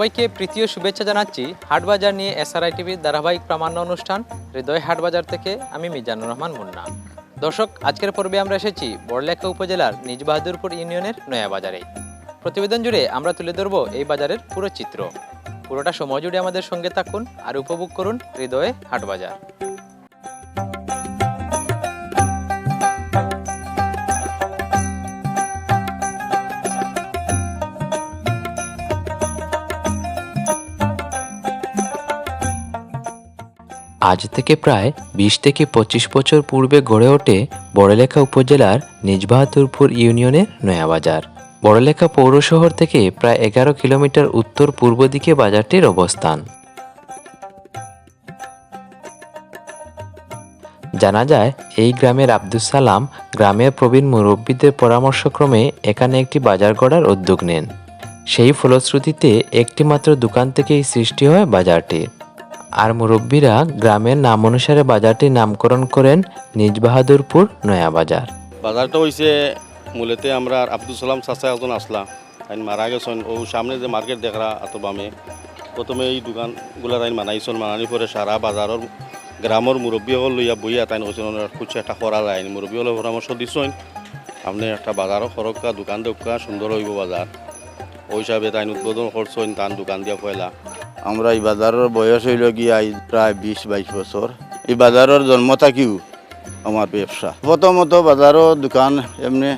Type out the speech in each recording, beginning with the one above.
সবাইকে প্রীতীয় শুভেচ্ছা জানাচ্ছি হাটবাজার নিয়ে এসআরআই টিভির ধারাবাহিক প্রামাণ্য অনুষ্ঠান হৃদয় হাটবাজার থেকে আমি মিজানুর রহমান মুন্না। দর্শক, আজকের পর্বে আমরা এসেছি বড়লেখা উপজেলার নিজ বাহাদুরপুর ইউনিয়নের নয়াবাজারে প্রতিবেদন জুড়ে আমরা তুলে ধরব এই বাজারের পুরো চিত্র। পুরোটা সময় জুড়ে আমাদের সঙ্গে থাকুন আর উপভোগ করুন হৃদয়ে হাটবাজার। আজ থেকে প্রায় বিশ থেকে পঁচিশ বছর পূর্বে গড়ে ওঠে বড়লেখা উপজেলার নিজবাহাদুরপুর ইউনিয়নের নয়াবাজার। বড়লেখা পৌর শহর থেকে প্রায় এগারো কিলোমিটার উত্তর পূর্ব দিকে বাজারটির অবস্থান। জানা যায়, এই গ্রামের আব্দুস সালাম গ্রামের প্রবীণ মুরব্বীদের পরামর্শক্রমে এখানে একটি বাজার গড়ার উদ্যোগ নেন। সেই ফলশ্রুতিতে একটি মাত্র দোকান থেকেই সৃষ্টি হয় বাজারটির আর মুরব্বীরা গ্রামের নাম অনুসারে বাজারটির নামকরণ করেন নিজ বাহাদুরপুর নয়া বাজার। বাজারটা হয়েছে মূলতে আমরা আব্দুল সালাম চাচা একজন আসলা। আইন মারা গেছেন। ও সামনে যে মার্কেট দেখরা এত বামে। প্রথমে এই দোকানগুলো আইন মানাইছেন। মানানি পরে সারা বাজারের গ্রামের মুরব্বী হল লইয়া বইয়া তাই হয়েছেন কিছু একটা করা যায়। মুরব্বী হলে পরামর্শ দিছেন। আপনি একটা বাজারও সরকা দোকান দেখা সুন্দর হইব বাজার। ওই হিসাবে তাই উদ্বোধন করছেন। তার দোকান দিয়া পয়লা। আমরা এই বাজারের বয়স হইল গিয়া প্রায় বিশ, বাইশ বছর। এই বাজারের জন্ম থাকিও আমার ব্যবসা। প্রথমত বাজারও দোকান এমনি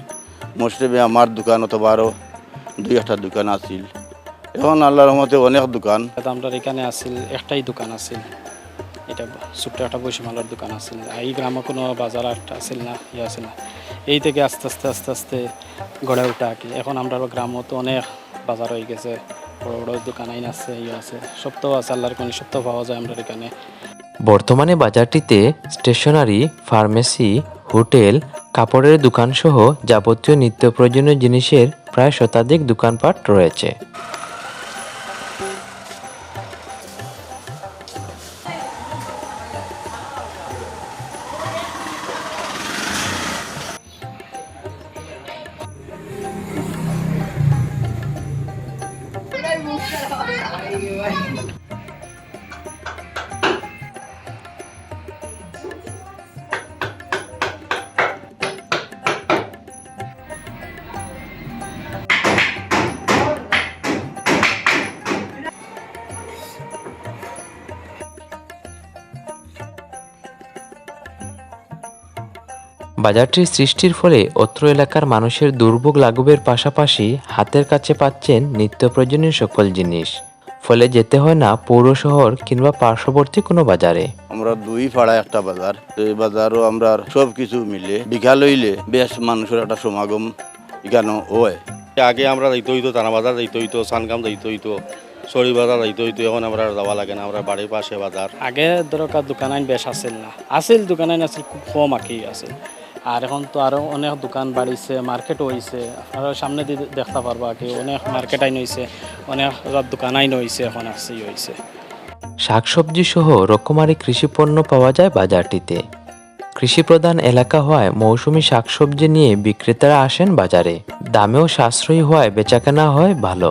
মোস্টেবে আমার দোকান অথবা আরও দুই একটা দোকান আছিল। এখন আল্লাহর রহমতে অনেক দোকান। আমরা এখানে আসিল একটাই দোকান আছিল। এটা ছোট্ট একটা বৈশমালার দোকান আছিল। এই গ্রামে কোনো বাজার একটা আছিল না ইয়ে আছিল না। এই থেকে আস্তে আস্তে আস্তে আস্তে গড়ে ওঠা আর কি। এখন আমরা গ্রামত অনেক বাজার হয়ে গেছে। বড় বড় দোকান আইন আছে ইয়ে আছে, সপ্তাহ আছে, আল্লাহর কোন সপ্তাহ পাওয়া যায় আমরা এখানে। বর্তমানে বাজারটিতে স্টেশনারি, ফার্মেসি, হোটেল, কাপড়ের দোকান সহ যাবতীয় নিত্য প্রয়োজনীয় জিনিসের প্রায় শতাধিক দোকানপাট রয়েছে। বাজারটির সৃষ্টির ফলে অত্র এলাকার মানুষের দুর্ভোগ লাঘবের পাশাপাশি হাতের কাছে পাচ্ছেন নিত্য প্রয়োজনীয় সকল জিনিস। ফলে যেতে হয় না পৌর শহর কিংবা পার্শ্ববর্তী কোনো বাজারে। আমরা দুই পাড়া একটা বাজার। তো এই বাজারও আমরা সব কিছু মিলে বিঘা লইলে বেশ মানুষের একটা সমাগম এখানে হয়। আগে আমরা যাইতে হইতো তানা বাজার যাইতে হইতো সানকাম যাইতে হইতো সরি বাজার যাইতে হইতো এখন আমরা আর যাওয়া লাগে না আমরা বাড়ির পাশে বাজার। আগে দরকার দোকান আইন বেশ আছিল না। আছিল দোকান আইন আছিল খুব কম কি আছিল। আর এখন তো আরও অনেক দোকান বাড়িছে মার্কেট হয়েছে আপনারা সামনে দিয়ে দেখতে পারব কি অনেক মার্কেট আইন হয়েছে অনেক দোকান আইন হয়েছে এখন আসছে হয়েছে শাকসবজি সহ রকমারি কৃষিপণ্য পাওয়া যায় বাজারটিতে। কৃষিপ্রধান এলাকা হওয়ায় মৌসুমি শাকসবজি নিয়ে বিক্রেতারা আসেন বাজারে। দামেও সাশ্রয়ী হওয়ায় বেচাকেনা হয় ভালো।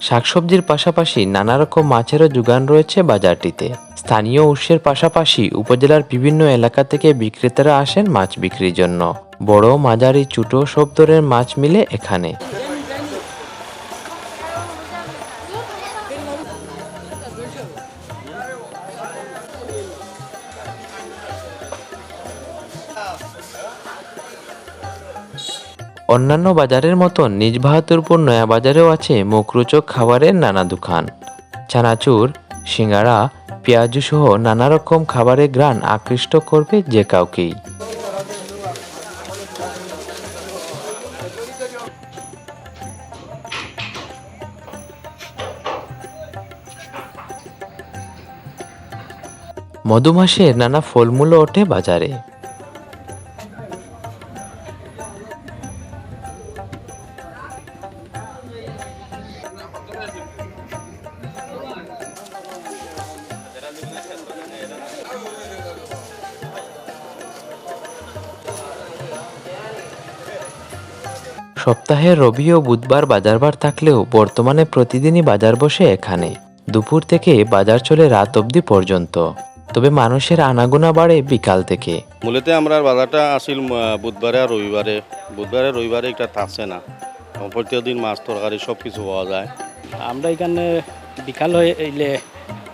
শাকসবজির পাশাপাশি নানা রকম মাছেরও যোগান রয়েছে বাজারটিতে। স্থানীয় উৎসের পাশাপাশি উপজেলার বিভিন্ন এলাকা থেকে বিক্রেতারা আসেন মাছ বিক্রির জন্য। বড় মাঝারি ছোট সব মাছ মিলে এখানে। অন্যান্য বাজারের মতন নিজ বাহাদুরপুর নয়া বাজারেও আছে মুখরোচক খাবারের নানা দোকান। চানাচুর, সিঙ্গারা, পেঁয়াজু সহ নানা রকম খাবারের গ্রান আকৃষ্ট করবে যে কাউকেই। মধুমাসের নানা ফলমূলও ওঠে বাজারে। সপ্তাহে রবি ও বুধবার বাজারবার থাকলেও বর্তমানে প্রতিদিনই বাজার বসে এখানে। দুপুর থেকে বাজার চলে রাত অবধি পর্যন্ত। তবে মানুষের আনাগোনা বাড়ে বিকাল থেকে। মূলত আমরা বাজারটা আসিল বুধবারে আর রবিবারে। বুধবারে রবিবারে একটা থাকছে না। প্রত্যেকদিন মাছ তরকারি সব কিছু পাওয়া যায়। আমরা এখানে বিকাল হয়ে এলে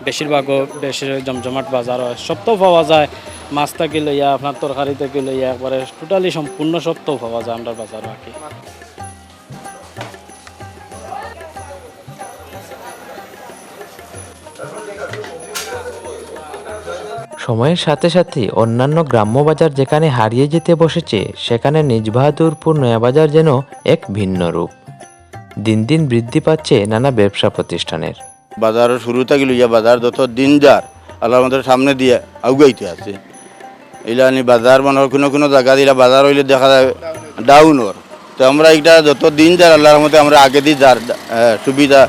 বেশিরভাগও বেশি জমজমাট বাজার হয়। সপ্তাহ পাওয়া যায়, মাছ থেকে লইয়া, আপনার তরকারি থেকে লইয়া, একবারে টোটালি সম্পূর্ণ সপ্তাহ পাওয়া যায় আমরা বাজার আর কি। সময়ের সাথে সাথে অন্যান্য গ্রাম্য বাজার যেখানে হারিয়ে যেতে বসেছে, সেখানে নিজ বাহাদুরপুর নয়াবাজার যেন এক ভিন্ন রূপ। দিন দিন বৃদ্ধি পাচ্ছে নানা ব্যবসা প্রতিষ্ঠানের। বাজারের শুরু থেকে লইয়া বাজার যত দিন যার, আল্লাহর আমাদের সামনে দিয়ে আউগাইতে আছে। ইলানি বাজার মানে কোনো কোনো জায়গা দিলা বাজার হইলে দেখা যায় ডাউনর তো আমরা এটা যত দিন যার, আল্লাহর মধ্যে আমরা আগে দিয়ে যার সুবিধা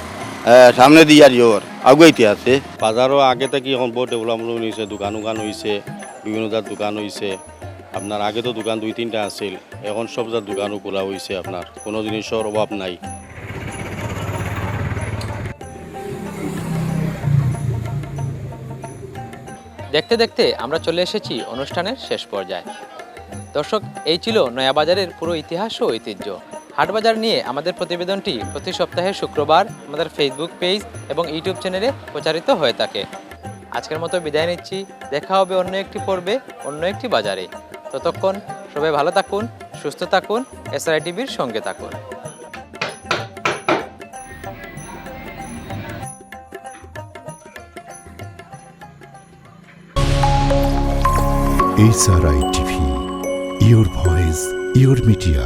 সামনে দিয়ে আর ইয়োর আউগাইতে আছে। বাজারও আগে থেকে এখন বহুত ডেভেলপমেন্ট হয়েছে দোকান উকান হয়েছে বিভিন্ন জাত দোকান হয়েছে আপনার আগে তো দোকান দুই তিনটা আছিল, এখন সব জাত দোকানও খোলা হয়েছে আপনার। কোনো জিনিসের অভাব নাই। দেখতে দেখতে আমরা চলে এসেছি অনুষ্ঠানের শেষ পর্যায়ে। দর্শক, এই ছিল নয়াবাজারের পুরো ইতিহাস ও ঐতিহ্য। হাটবাজার নিয়ে আমাদের প্রতিবেদনটি প্রতি সপ্তাহে শুক্রবার আমাদের ফেসবুক পেজ এবং ইউটিউব চ্যানেলে প্রচারিত হয়ে থাকে। আজকের মতো বিদায় নিচ্ছি। দেখা হবে অন্য একটি পর্বে, অন্য একটি বাজারে। ততক্ষণ সবাই ভালো থাকুন, সুস্থ থাকুন এসআই টিভির সঙ্গে থাকুন। H R I TV your voice your media